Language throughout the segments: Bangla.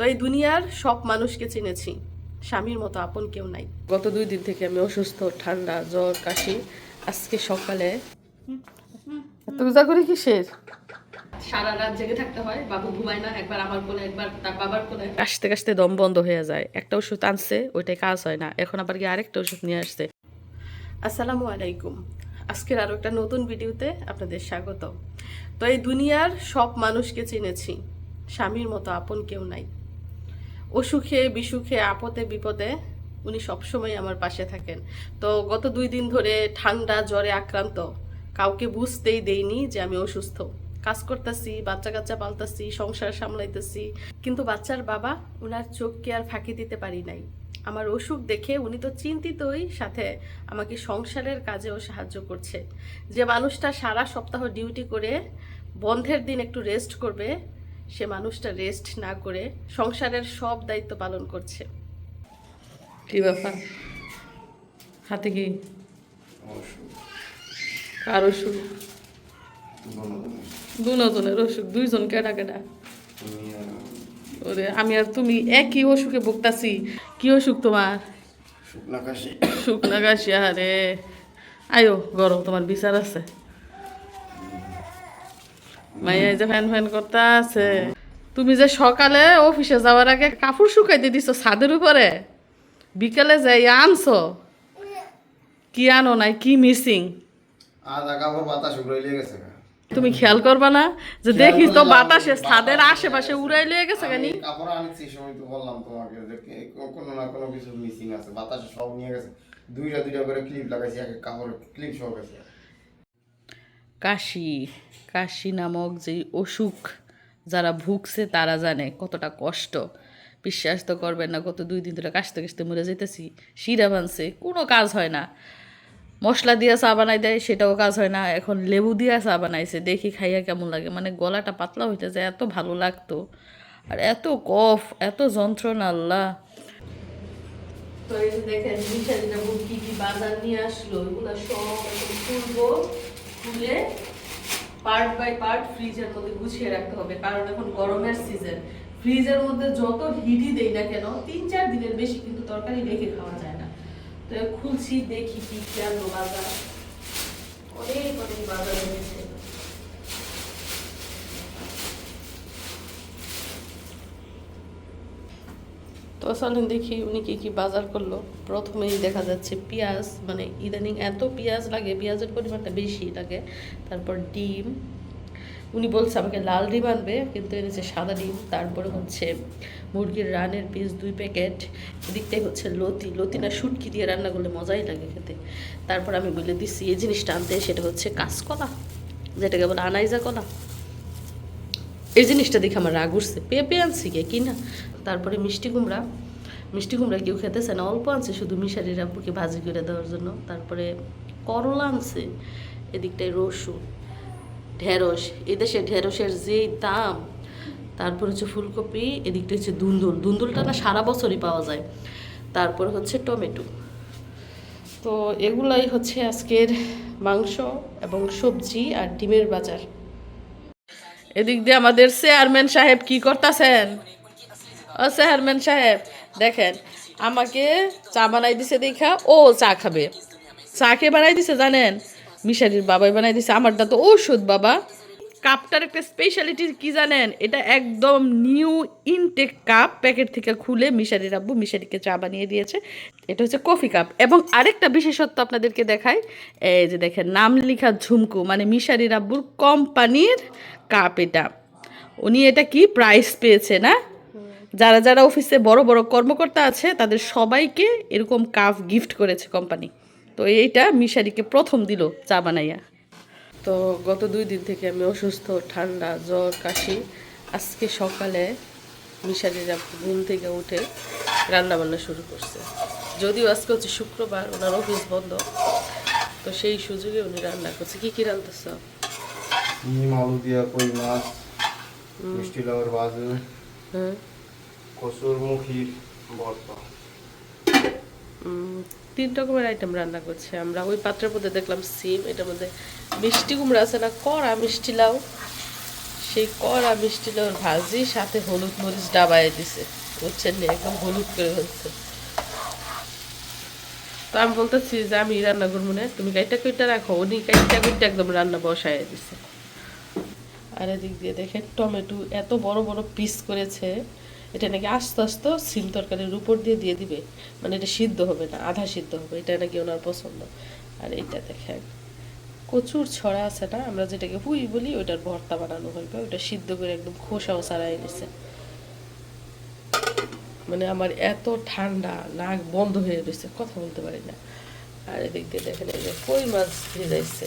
তো এই দুনিয়ার সব মানুষকে চিনেছি। স্বামীর মতো আপন কেউ নাই। গত দুই দিন থেকে আমি অসুস্থ ঠান্ডা জ্বর কাশি। আজকে সকালে এত রোজা করে কিসের? সারা রাত জেগে থাকতে হয় বাবু ঘুমায় না একবার আমার কোলে একবার তার বাবার কোলে। কাশতে কাশতে দম বন্ধ হয়ে যায়। একটা ওষুধ আনছে ওইটাই কাজ হয় না। এখন আবার গিয়ে আরেকটা ওষুধ নিয়ে আসছে। আসসালামু আলাইকুম। আজকের আরও একটা নতুন ভিডিওতে আপনাদের স্বাগত তো এই দুনিয়ার সব মানুষকে চিনেছি। স্বামীর মতো আপন কেউ নাই। অসুখে, বিসুখে, আপদে, বিপদে উনি সবসময় আমার পাশে থাকেন। তো গত দুই দিন ধরে ঠান্ডা, জ্বরে আক্রান্ত। কাউকে বুঝতেই দেইনি যে আমি অসুস্থ। কাজ করতেছি, বাচ্চা কাচ্চা পালতাছি, সংসার সামলাইতেছি। কিন্তু বাচ্চার বাবা ওনার চোখকে আর ফাঁকি দিতে পারি নাই। আমার অসুখ দেখে উনি তো চিন্তিতই, সাথে আমাকে সংসারের কাজেও সাহায্য করছে। যে মানুষটা সারা সপ্তাহ ডিউটি করে, বন্ধের দিন একটু রেস্ট করবে সে মানুষটা রেস্ট না করে সংসারের সব দায়িত্ব পালন করছে। কি ব্যাপার? হাতে কি? কার অসুখ দুজনের অসুখ দুইজন কেডা কেডা? ওরে আমি আর তুমি একই অসুখে ভুগতাছি। কি অসুখ তোমার? শুকনা কাশি। শুকনা কাশি আরে। আয়ো গরম তোমার বিচার আছে। মাইয়া যে ফ্যান ফ্যান করতে আছে। তুমি যে সকালে অফিসে যাওয়ার আগে কাপড় শুকাইতে দিছো ছাদের উপরে? বিকালে যাই আনছো? কি আনো নাই? কি মিসিং। তুমি খেয়াল করবা না যে দেখি তো বাতাসে ছাদের আশেপাশে উড়াই লিয়ে গেছে কেনি কাপড় আনছি সময় তো বললাম তোমাকে যে কোনো না কোনো কিছু মিসিং আছে বাতাসে সব নিয়ে গেছে। দুইটা দুইটা করে ক্লিপ লাগাইছি এক কাপড় ক্লিপ সহ গেছে। কাশি কাশি নামক যে অসুখ যারা ভুগছে তারা জানে কতটা কষ্ট। বিশ্বাস তো করবেন না, গত দুই দিন ধরে কাশতে কাশতে মরে যেতেছি, শিরা বানছে, কোনো কাজ হয় না। মশলা দিয়ে চা বানাই দেয়, সেটাও কাজ হয় না। এখন লেবু দিয়ে চা বানাইছে, দেখি খাইয়া কেমন লাগে। মানে গলাটা পাতলা হইতে যায়, এত ভালো লাগতো। আর এত কফ, এত যন্ত্রণা, আল্লাহ। তো এই যে দেখেন কি কি বাজার নিয়ে আসলো, এগুলো সব এখন খুলে পার্ট বাই পার্ট ফ্রিজের মধ্যে গুছিয়ে রাখতে হবে। কারণ এখন গরমের সিজন ফ্রিজের মধ্যে যত হিটই দেই না কেন, তিন চার দিনের বেশি কিন্তু তরকারি রেখে খাওয়া যায় না। তো খুলছি, দেখি কি কেন বাজার। অনেক অনেক বাজার এনেছে তো দেখি উনি কি কি বাজার করল। প্রথমেই দেখা যাচ্ছে পেঁয়াজ মানে ইদানিং এত পেঁয়াজ লাগে, পেঁয়াজের পরিমাণটা বেশি লাগে। তারপর ডিম, উনি বলছে আমাকে লাল ডিম আনবে, কিন্তু এনেছে সাদা ডিম, তারপরে হচ্ছে মুরগির রানের পিস দুই প্যাকেট এদিকটাই হচ্ছে লতি লতি না শুটকি দিয়ে রান্না করলে মজাই লাগে খেতে। তারপর আমি বলে দিচ্ছি এই জিনিসটা আনতে, সেটা হচ্ছে কাঁচকলা, যেটাকে বলে আনাইজা কলা। এই জিনিসটা দেখে আমার রাগ উঠছে। পেঁপে আনছি কে? কি না? তারপরে মিষ্টি কুমড়া। মিষ্টি কুমড়া কেউ খেতেছে না, অল্প আনছে শুধু মিশারির আব্বুকে ভাজি করে দেওয়ার জন্য। তারপরে করলা আনছে, এদিকটায় রসুন, ঢেঁড়স এদেশে ঢেঁড়সের যেই দাম, তারপর হচ্ছে ফুলকপি, এদিকটা হচ্ছে দুন্দুল। দুন্দুলটা না সারা বছরই পাওয়া যায়। তারপর হচ্ছে টমেটো। তো এগুলাই হচ্ছে আজকের মাংস এবং সবজি আর ডিমের বাজার। এদিক দিয়ে আমাদের চেয়ারম্যান সাহেব কি করতেছেন? ও চেয়ারম্যান সাহেব, দেখেন, আমাকে চা বানাই দিছে দেখা, ও চা খাবে। চা কে বানাই দিছে জানেন? মিশারির বাবাই বানাই দিছে। আমারটা তো ওষুধ বাবা। কাপটার একটা স্পেশালিটি কি জানেন? এটা একদম নিউ ইনটেক কাপ প্যাকেট থেকে খুলে মিশারি আব্বু মিশারিকে চা বানিয়ে দিয়েছে। এটা হচ্ছে কফি কাপ এবং আরেকটা বিশেষত্ব আপনাদেরকে দেখাই, এই যে দেখেন, নাম লেখা ঝুমকু মানে মিশারি রাব্বুর কোম্পানির কাপ এটা। উনি এটা কি প্রাইস পেয়েছে না? যারা যারা অফিসে বড় বড় কর্মকর্তা আছে, তাদের সবাইকে এরকম কাপ গিফট করেছে কোম্পানি তো এইটা মিশারিকে প্রথম দিল চা বানাইয়া। তো গত দুই দিন থেকে আমি অসুস্থ ঠান্ডা জ্বর কাশি। আজকে সকালে মিশারিরা ঘুম থেকে উঠে রান্নাবান্না শুরু করছে। যদিও আজকে হচ্ছে শুক্রবার ওনার অফিস বন্ধ। তো সেই সুযোগে উনি রান্না করছে। কি কি রান্নাছ? নিম আলু দিয়া কই মাছ মিষ্টি লাউর হ্যাঁ কসুর মুখির ভর্তা। তিন রকমের আইটেম রান্না করছে আমরা। ওই পাত্রের মধ্যে দেখলাম সিম, এটার মধ্যে মিষ্টি কুমড়া আছে না, কড়া মিষ্টি লাউ। সেই কড়া মিষ্টি লোর ভাজি, সাথে হলুদ মরিচ ডাবায় দিছে। বুঝছেন একদম হলুদ করে ফেলছে। তো আমি বলতেছি যে আমি রান্না করব না তুমি কাইটা কইটা রাখো, উনি কাইটা কুইটা একদম রান্না বসায় দিছে। আর এদিক দিয়ে দেখে টমেটো এত বড় বড় পিস করেছে। এটা নাকি আস্তে আস্তে সিম তরকারির উপর দিয়ে দিয়ে দিবে। মানে এটা সিদ্ধ হবে না, আধা সিদ্ধ হবে, এটা নাকি ওনার পছন্দ। আর এইটা দেখেন, কচুর ছড়া আছে না, আমরা যেটাকে হুই বলি, ওইটার ভর্তা বানানো হইবে ওটা সিদ্ধ করে একদম খোসাও ছাড়াই নিছে। মানে আমার এত ঠান্ডা, নাক বন্ধ হয়ে রয়েছে কথা বলতে পারি না। আর এদিক দিয়ে দেখেন, এই যে কই মাছ ভিজাইছে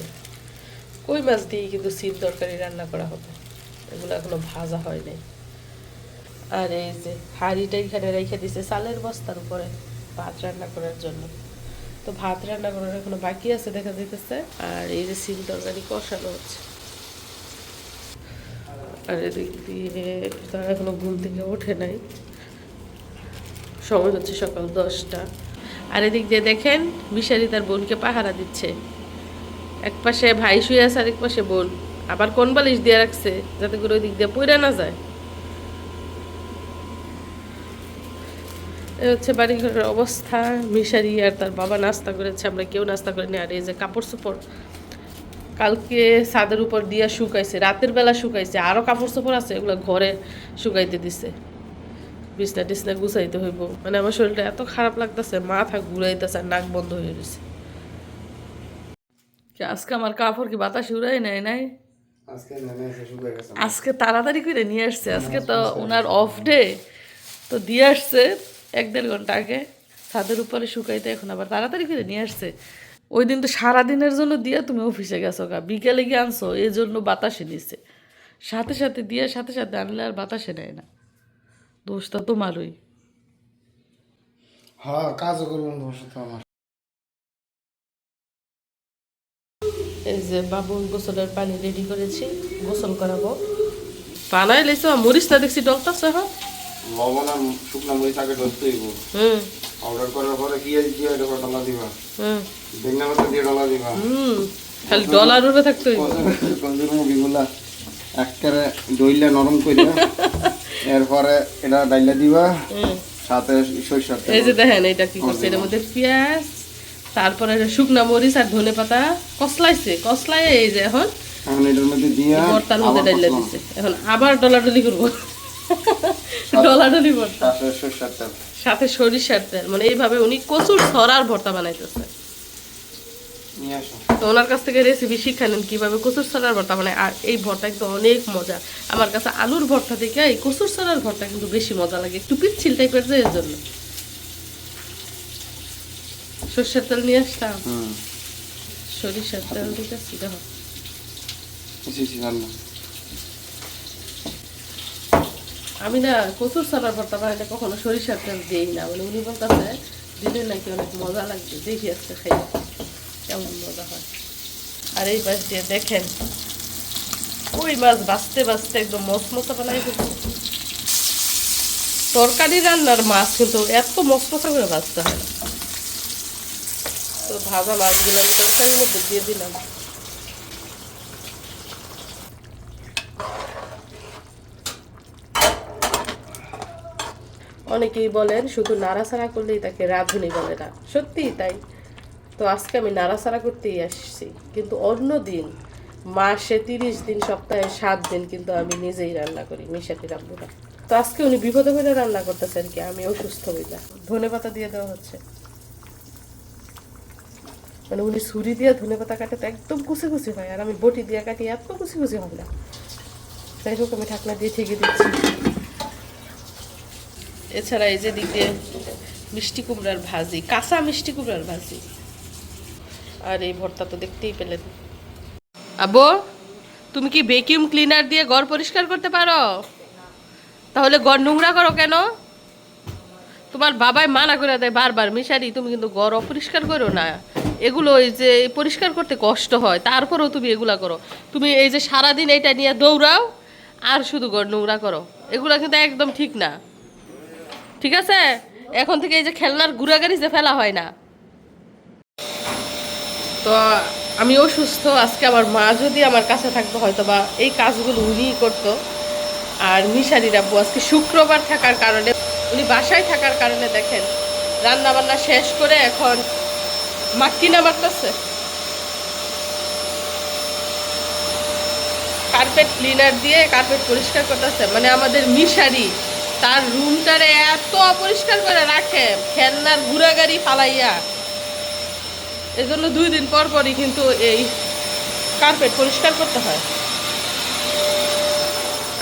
কই মাছ দিয়ে কিন্তু সিম তরকারি রান্না করা হবে। এগুলো এখনও ভাজা হয় নাই। আর এই যে হাঁড়িটা এখানে রেখে দিছে, চালের বস্তার উপরে ভাত রান্না করার জন্য। তো ভাত রান্না করার এখনও বাকি আছে দেখা যাইতেছে। আর এই যে সিম তরকারি কষানো হচ্ছে। আর এদিক দিয়ে তারা এখনও ঘুম থেকে ওঠে নাই। সময় হচ্ছে সকাল দশটা। আর এদিক দিয়ে দেখেন মিশারি তার বোনকে পাহারা দিচ্ছে। এক পাশে ভাই শুয়ে আছে আর এক পাশে বোন। আবার কোন বালিশ দিয়ে রাখছে, যাতে করে ওই দিক দিয়ে পইরা না যায়। এ হচ্ছে বাড়ি ঘরের অবস্থা। মিশারি আর তার বাবা নাস্তা করেছে আমরা কেউ নাস্তা করিনি। আর এই যে কাপড় চোপড় কালকে ছাদের উপর দিয়া শুকাইছে রাতের বেলা শুকাইছে আরও কাপড় চোপড় আছে এগুলো ঘরে শুকাইতে দিছে। বিছনা টিছনা গুছাইতে হইব। মানে আমার শরীরটা এত খারাপ লাগতেছে মাথা ঘুরাইতেছে আর নাক বন্ধ হয়ে গেছে আজকে আমার কাপড় কি বাতাস উড়াই নাই? নাই আজকে তাড়াতাড়ি করে নিয়ে আসছে আজকে তো ওনার অফ ডে তো দিয়ে আসছে। এক দেড় ঘণ্টা আগে ছাদের উপরে শুকাইতে এখন আবার তাড়াতাড়ি করে নিয়ে আসছে। ওই দিন তো সারাদিনের জন্য দিয়ে তুমি অফিসে গেছো গা বিকেলে গিয়ে আনছো এই জন্য বাতাসে নিচ্ছে সাথে সাথে দিয়ে সাথে সাথে আনলে আর বাতাসে নেয় না। দোষটা তোমারই। হ্যাঁ কাজও করব তোমার সাথে আমার। এই যে বাবু গোসলের পানি রেডি করেছি গোসল করাবো। বানাই লেছো মরিচটা দেখছি ডলতাছে হ্যাঁ লবণ আর শুকনা মরিচ আগে ধরতে হইব। হুম। অর্ডার করার পরে কি দিয়ে এটা ডলা দিবা? হুম। বেগনা দিয়ে ডলা দিবা। হুম। খালি ডলার উঠে থাকতো কঞ্জুর মুভিগুলা একেবারে দইলে নরম এরপরে এটা ডাইলা দিবা। হুম। সাথে সরিষার তেল। এই যে দেখেন এটা কি করছে এর মধ্যে পেঁয়াজ তারপরে শুকনা মরিচ আর ধনে পাতা কসলাইছে কসলাই এই যে এখন এখন এটার মধ্যে দিয়া ভর্তার মধ্যে ডাইলা। দিছে। এখন আবার ডলাডলি করব। ডলাডলি ভর্তা সাথে সরিষার তেল। মানে এইভাবে উনি কচুর ছড়ার ভর্তা বানাইতেছে। তো ওনার কাছ থেকে রেসিপি শিক্ষা নেন কীভাবে কচুর ছড়ার ভর্তা বানায়। আর এই ভর্তা কিন্তু অনেক মজা। আমার কাছে আলুর ভর্তা থেকে এই কচুর ছড়ার ভর্তা কিন্তু বেশি মজা লাগে। একটু পিচ্ছিল টাইপের যে এর জন্য। সর্ষের তেল নিয়ে আসতাম সরিষার তেল ঠিক আছে দেখো আমি না কচুর ছড়ার ভর্তা বানাইলে কখনো সরিষার তেল দিই না মানে উনি বলতেছে, দিলে নাকি অনেক মজা লাগবে, দেখি আজকে খাই। কেমন মজা হয়। আর এই পাশ দিয়ে দেখেন ওই মাছ বাঁচতে বাঁচতে একদম মশমশা বানাই তরকারি রান্নার মাছ কিন্তু এত মশমশা করে ভাজতে হয় না। তো ভাজা মাছগুলো আমি তরকারির মধ্যে দিয়ে দিলাম। অনেকেই বলেন, শুধু নাড়াচাড়া করলেই তাকে রাঁধুনি বলে না। সত্যিই তাই। তো আজকে আমি নাড়াচাড়া করতেই আসছি। কিন্তু অন্য দিন, মাসে তিরিশ দিন, সপ্তাহে সাত দিন কিন্তু আমি নিজেই রান্না করি মিশাটি রান্না তো আজকে উনি বিপদে হয়ে রান্না করতেছেন কি, আমি অসুস্থ হইলা ধনে পাতা দিয়ে দেওয়া হচ্ছে। মানে উনি ছুরি দিয়ে ধনে পাতা কাটে তো একদম কুচি কুচি হয়, আর আমি বটি দিয়ে কাটি এত কুচি কুচি হয় না। যাই হোক, আমি ঢাকনা দিয়ে ঠেকে দিচ্ছি। এছাড়া এই যে দিক মিষ্টি কুমড়ার ভাজি, কাঁচা মিষ্টি কুমড়ার ভাজি। আর এই ভর্তা তো দেখতেই পেলেন। আবো তুমি কি ভ্যাকিউম ক্লিনার দিয়ে ঘর পরিষ্কার করতে পারো? তাহলে ঘর নোংরা করো কেন? তোমার বাবাই মানা করে দেয় বারবার, মিশারি, তুমি কিন্তু ঘর অপরিষ্কার করো না। এগুলো এই যে পরিষ্কার করতে কষ্ট হয়, তারপরেও তুমি এগুলা করো। তুমি এই যে সারাদিন এটা নিয়ে দৌড়াও, আর শুধু ঘর নোংরা করো। এগুলো কিন্তু একদম ঠিক না। ঠিক আছে? এখন থেকে এই যে খেলনার গুড়াগাড়ি যে ফেলা হয় না। তো আমি অসুস্থ আজকে আমার মা যদি আমার কাছে থাকতো হয়তো বা এই কাজগুলো উনিই করতো। আর মিশারির আব্বু আজকে শুক্রবার থাকার কারণে, উনি বাসায় থাকার কারণে দেখেন রান্না বান্না শেষ করে এখন মাক্কি না মারতেছে কার্পেট ক্লিনার দিয়ে কার্পেট পরিষ্কার করতেছে। মানে আমাদের মিশারি তার রুমটারে এত অপরিষ্কার করে রাখে, খেলনার ঘুরা গাড়ি ফালাইয়া। এই জন্য দুই দিন পর পরই কিন্তু এই কার্পেট পরিষ্কার করতে হয়।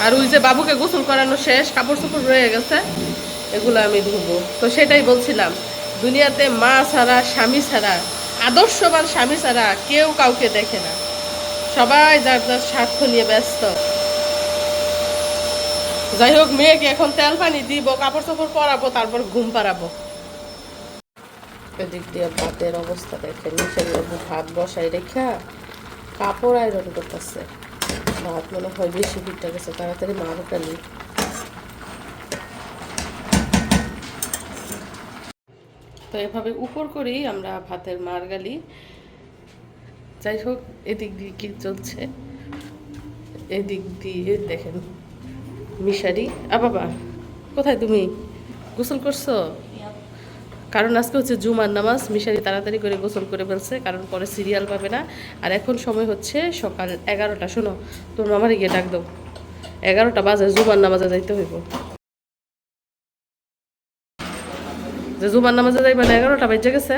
আর ওই যে বাবুকে গোসল করানো শেষ কাপড় চোপড় রয়ে গেছে, এগুলো আমি ধুবো। তো সেটাই বলছিলাম, দুনিয়াতে মা ছাড়া, স্বামী ছাড়া, আদর্শবান স্বামী ছাড়া কেউ কাউকে দেখে না। সবাই যার যার স্বার্থ নিয়ে ব্যস্ত। যাই হোক, মেয়েকে এখন তেল পানি দিব, কাপড় চোপড় পরাবো, তারপর ঘুম পাড়াবো। এদিক দিয়ে ভাতের অবস্থা দেখেন, নিচের ভাত বসাই রেখা, কাপড় আয়রন করতেছে। ভাত মনে হয় বেশি ফিটটা গেছে, তাড়াতাড়ি মারো ফেলি তো এভাবে উপর করি আমরা ভাতের মার গালি যাই হোক, এদিক দিয়ে কি চলছে? এদিক দিয়ে দেখেন। মিশারি আ, বাবা, কোথায় তুমি? গোসল করছ? কারণ আজকে হচ্ছে জুমার নামাজ মিশারি তাড়াতাড়ি করে গোসল করে ফেলছে, কারণ পরে সিরিয়াল পাবে না। আর এখন সময় হচ্ছে সকাল এগারোটা। শোনো তোর মামারে গিয়ে ডাক দাও। এগারোটা বাজে, জুমার নামাজে যাইতে হইব। যে জুমার নামাজে যাইবে না, এগারোটা বাজে গেছে।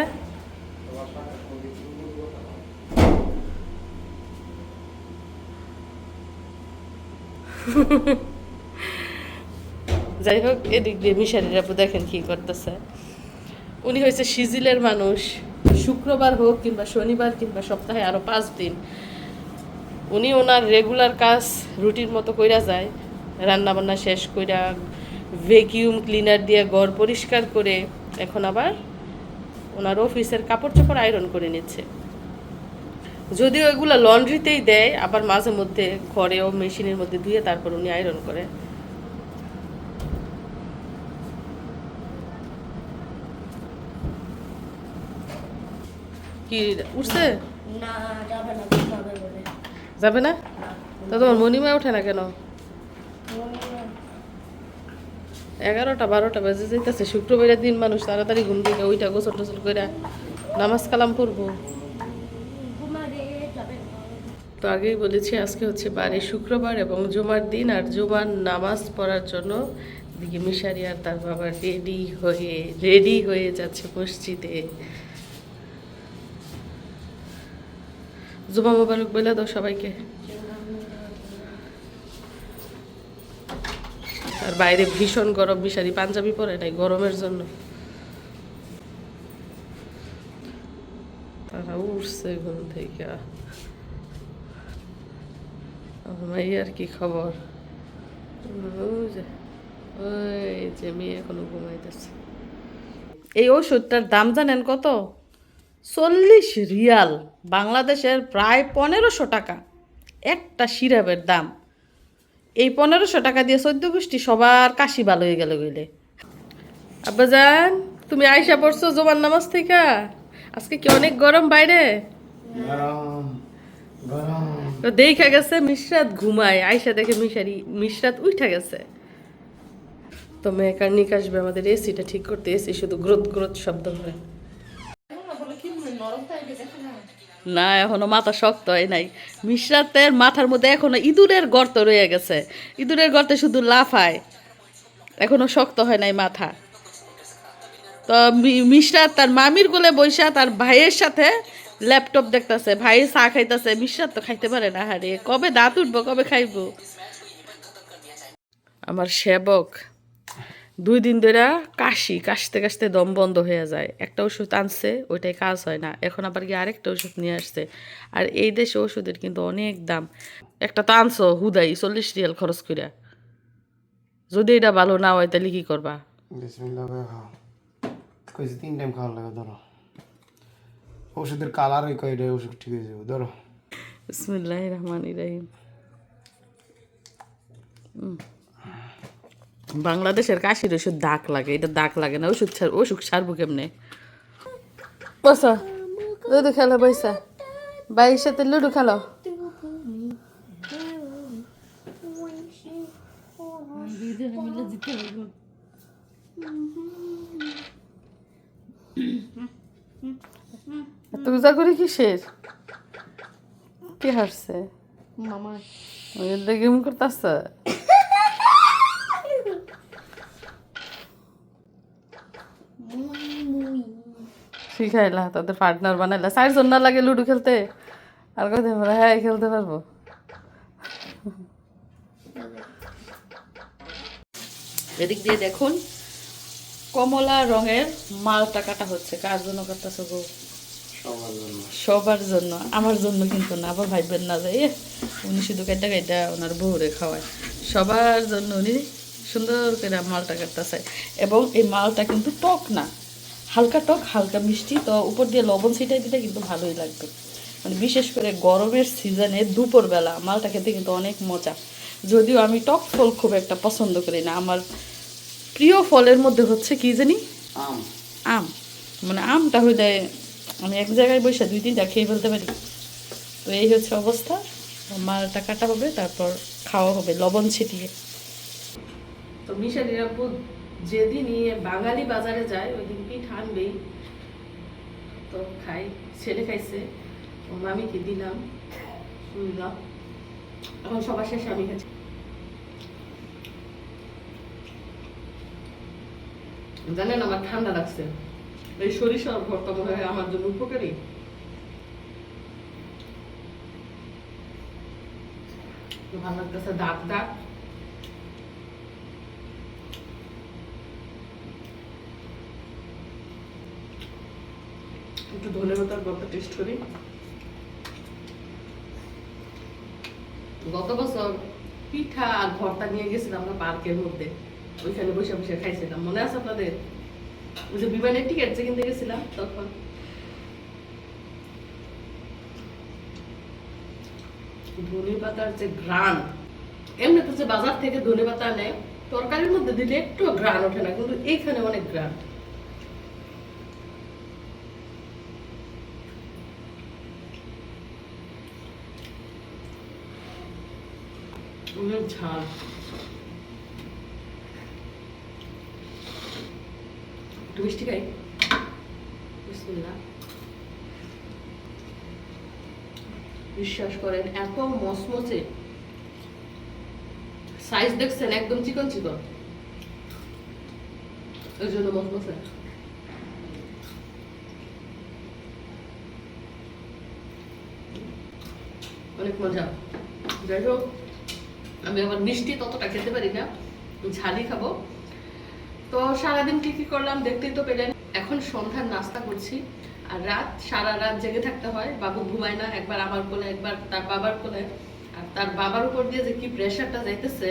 যাই হোক, এদিক দিয়ে মিশারির আপু দেখেন কি করতেছে। উনি হয়েছে সিজিলের মানুষ। শুক্রবার হোক কিংবা শনিবার কিংবা সপ্তাহে আরও পাঁচ দিন, উনি ওনার রেগুলার কাজ রুটিন মতো কইরা যায়। রান্না বান্না শেষ কইরা ভ্যাকিউম ক্লিনার দিয়ে ঘর পরিষ্কার করে এখন আবার ওনার অফিসের কাপড় চোপড় আয়রন করে নিচ্ছে। যদিও এগুলো লন্ড্রিতেই দেয়, আবার মাঝে মধ্যে ঘরেও মেশিনের মধ্যে ধুয়ে তারপর উনি আয়রন করে। কি উঠছে? না যাবে না ঘুমাবে যাবে না? তো তোমার মনিমা ওঠে না কেন? এগারোটা বারোটা বেজে যাইতেছে। শুক্রবারের দিন মানুষ তাড়াতাড়ি ঘুম থেকে ওইটা গোসল টোসল করে নামাজ কালাম পড়ব। তো আগেই বলেছি আজকে হচ্ছে বারে শুক্রবার এবং জুমার দিন আর জুমার নামাজ পড়ার জন্য দিকে মিশারি আর তার বাবা রেডি হয়ে রেডি হয়ে যাচ্ছে মসজিদে। জুমা মোবারক বলে দাও সবাইকে। আর বাইরে ভীষণ গরম বিশারি পাঞ্জাবি পরে নাই, গরমের জন্য। তারা উঠছে ঘুম থেকে। আমার মাইয়ার কি খবর? ওই যে মেয়ে এখনও ঘুমাইতেছে। এই ওষুধটার দাম জানেন কত? চল্লিশ রিয়াল বাংলাদেশের প্রায় পনেরোশো টাকা। একটা সিরাপের দাম। এই পনেরোশো টাকা দিয়ে চোদ্দ গোষ্ঠী সবার কাশি ভালো হয়ে গেল গইলে। আব্বাজান তুমি আয়সা পড়ছো জোবার নামাজ থেকে? আজকে কি অনেক গরম বাইরে? গরম গরম। তো দেখা গেছে মিশরাত ঘুমায়। আয়সা দেখে মিশারি মিশরাত উঠা গেছে। তো মেকানিক আসবে আমাদের এসিটা ঠিক করতে এসি শুধু গ্রোথ গ্রোথ শব্দ করে না, এখনও মাথা শক্ত হয় নাই। মিশরাতের মাথার মধ্যে এখনও ইঁদুরের গর্ত রয়ে গেছে। ইঁদুরের গর্তে শুধু লাফায় এখনও শক্ত হয় নাই মাথা। তো মিশরাত তার মামির কোলে বৈশা তার ভাইয়ের সাথে ল্যাপটপ দেখতাছে। ভাই চা খাইতেছে। মিশরাত তো খাইতে পারে না, হারে। কবে দাঁত উঠবো, কবে খাইবো? আমার সেবক দুই দিন ধরে কাশি কাশতে কাশতে দম বন্ধ হয়ে যায়। একটা ওষুধ আনছে ওইটাই কাজ হয় না। এখন আবার গিয়ে আরেকটা ওষুধ নিয়ে আসছে। আর এই দেশে ওষুধের কিন্তু অনেক দাম। একটা তো আনছো হুদাই চল্লিশ রিয়াল খরচ কইরা। যদি এটা ভালো না হয় তাহলে কি করবা? কইছে তিন টাইম খাওয়ার লাগে ধরো। ওষুধের কালার ওই কয়টা ওষুধ ঠিক হয়ে যাবে ধরো। বিসমিল্লাহ রহমান ইরাহিম বাংলাদেশের কাশির ওষুধ দাগ লাগে এটা দাগ লাগে না ওষুধ ছাড় ওষুধ সারবো কেমনে? বসা। দুধ খেলা বৈসা। ভাইয়ের সাথে লুডো খেলো। এত উজা করে কিসের? কি হাসছে মামা। ওই গেম করতেছে শিখাইলা তাদের পার্টনার বানাইলা। চারজন না লাগে লুডো খেলতে। আর কত বলে হ্যাঁ খেলতে পারব। এদিক দিয়ে দেখুন কমলা রঙের মালটা কাটা হচ্ছে। কার জন্য কাটতেছে গো? সবার জন্য। আমার জন্য কিন্তু না আবার ভাইবেন না যে এ, উনি শুধু কাইটা কাইটা ওনার বউরে খাওয়ায়। সবার জন্য উনি সুন্দর করে মালটা কাটতেছে। এবং এই মালটা কিন্তু টক না হালকা টক হালকা মিষ্টি। তো উপর দিয়ে লবণ ছিটাই দিলে কিন্তু ভালোই লাগবে। মানে বিশেষ করে গরমের সিজনে দুপুরবেলা মালটা খেতে কিন্তু অনেক মজা। যদিও আমি টক ফল খুব একটা পছন্দ করি না। আমার প্রিয় ফলের মধ্যে হচ্ছে কি জানি? আম। আম। মানে আমটা হইলে আমি এক জায়গায় বসে দুই তিনটা খেয়ে ফেলতে পারি। তো এই হচ্ছে অবস্থা। মালটা কাটা হবে তারপর খাওয়া হবে লবণ ছিটিয়ে। তো মিশালি আপু যেদিন নিয়ে বাঙালি বাজারে যায় ওই দিন পিঠ আনবেই তো খাই। ছেলে খাইছে ও মামিকে দিলাম, শুনলাম। এখন সবার শেষে আমি খাচ্ছি। জানেন আমার ঠান্ডা লাগছে। এই সরিষার ভর্তা মনে হয় আমার জন্য উপকারী। ভালো লাগতেছে দাঁত দাঁত। একটু ধনে পাতার ভর্তা টেস্ট করি। গত বছর পিঠা আর ভর্তা নিয়ে গেছিলাম আমরা পার্কের মধ্যে। ওইখানে বসে বসে খাইছিলাম। মনে আছে আপনাদের? ওই যে বিমানের টিকিট যে কিনতে গেছিলাম তখন। ধনে পাতার যে গ্রান এমনিতে যে বাজার থেকে ধনে পাতা নেয় তরকারির মধ্যে দিলে একটু গ্রান ওঠে না, কিন্তু এইখানে অনেক গ্রান অনেক ঝাল। একটু মিষ্টি খাই? বিসমিল্লাহ। বিশ্বাস করেন, এত মসমসে। সাইজ দেখছেন, একদম চিকন চিকন। ওই জন্য মসমসে। অনেক মজা। যাই হোক। আমি আবার মিষ্টি ততটা খেতে পারি না ঝালই খাব। তো সারাদিন কি কি করলাম দেখতেই তো পেলেন, এখন সন্ধ্যার নাস্তা করছি। আর রাত, সারা রাত জেগে থাকতে হয়, বাবু ঘুমায় না, একবার আমার কোলে, একবার তার বাবার কোলে। আর তার বাবার উপর দিয়ে যে কি প্রেশারটা যাইতেছে,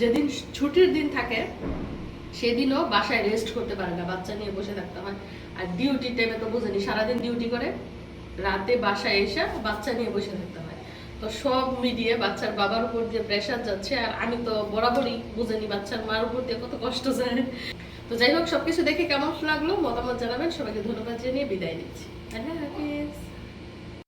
যেদিন ছুটির দিন থাকে, সেদিনও বাসায় রেস্ট করতে পারে না, বাচ্চা নিয়ে বসে থাকতে হয়। আর ডিউটি টাইমে তো বুঝেনি, সারাদিন ডিউটি করে, রাতে বাসায় এসে বাচ্চা নিয়ে বসে থাকতে হয়। তো সব মিলিয়ে বাচ্চার বাবার উপর দিয়ে প্রেশার যাচ্ছে আর আমি তো বরাবরই বুঝেনি বাচ্চার মার উপর দিয়ে কত কষ্ট যায়। তো যাই হোক, সবকিছু দেখে কেমন লাগল? মতামত জানাবেন। সবাইকে ধন্যবাদ জানিয়ে বিদায় নিচ্ছি। হ্যাঁ হাফিজ।